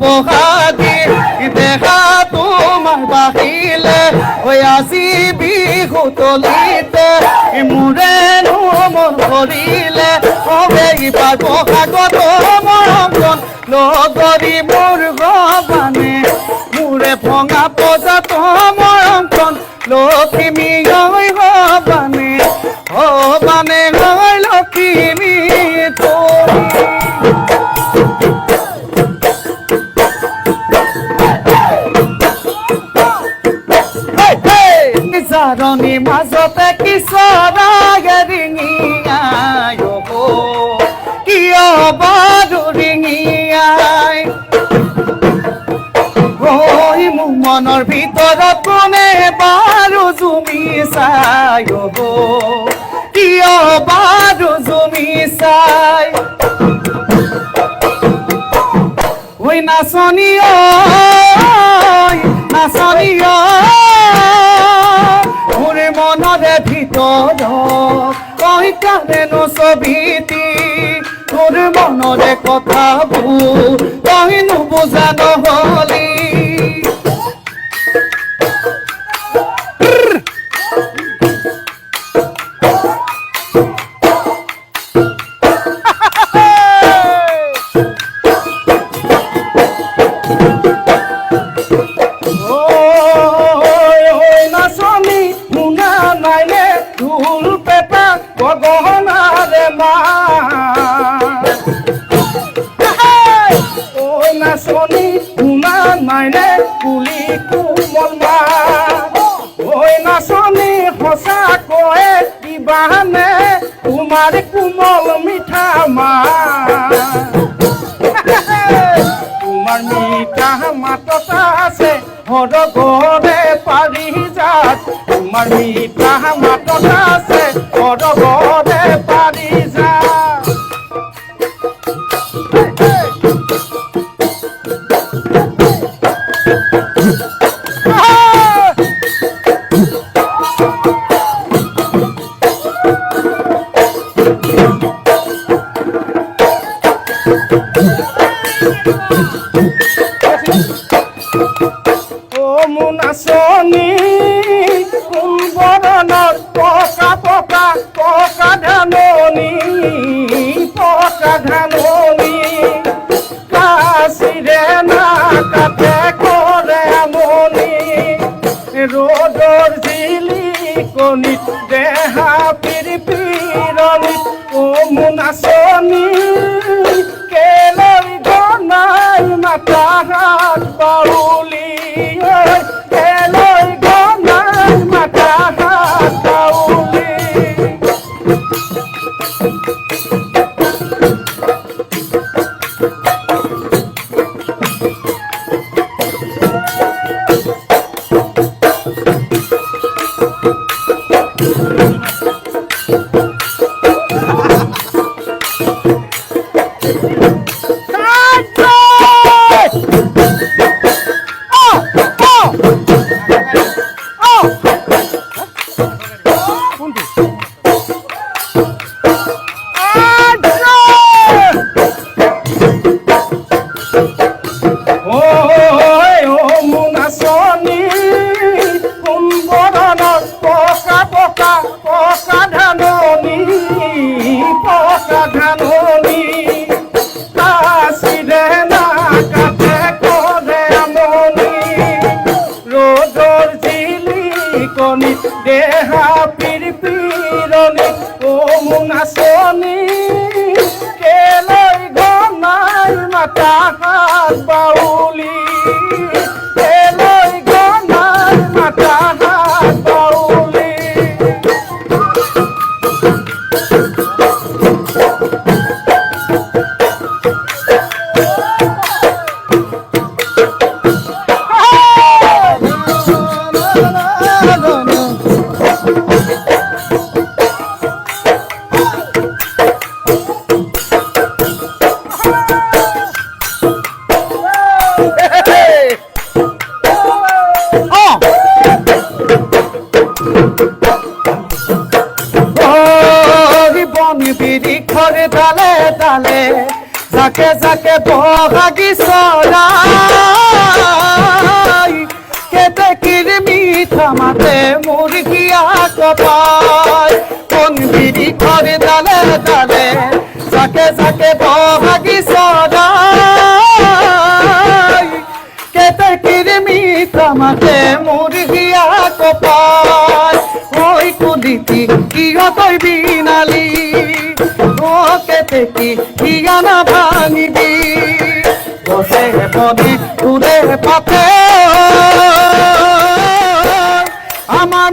বহাগি, দেখা তোমার বাহিলে, ওই আসি বিহু তলিতে মোৰে মন কৰিলে হবে ইবাৰ বহাগত মৰমজন লগৰি মোৰ গবানে মোৰে ভঙা পজাত লখিমী হৈ হবানে হবানে হৈ জাৰণি মাজতে কিশোৰায়ে ৰিঙিয়াই কিয় বাৰু ৰিঙিয়াই? ঐ মোৰ মনৰ ভিতৰত কোনে বাৰু জুমি চাই অ' কিয় বাৰু জুমি চাই? নাচনি নাচনি ঐ ভিতর কই ভিতৰত কই তোর মনরে কথা মনৰে কথাবোৰ তই নুবুজা নহলি ওই নাইলে কুলি কোমল মা। ওই নাচনি সঁচাকৈয়ে দিবানে তোমাৰ কোমল মিঠা মা। তোমাৰ মিঠা মাতত আছে সৰগৰে পাৰি যাত তোমাৰ মিঠা নাকাতে কৰে আমনি ৰ'দৰ জিলিকনিত দেহা পিৰি ওই ও ও মুনাচনী কেলাই ঘনাই মাতা হাত তালে তালে যাকে যাকে বহাগি চৰাই কেতে কিৰমি থামাতে মুৰ্গীয়া কপাই কোন বিৰি ঘৰে তালে তালে যাকে যাকে বহাগি চৰাই কেতে কিৰমি থামাতে মুৰ্গীয়া কপাই ঐ কুলিতি কিয় কৰিবি বনে তুলে পাতে আমার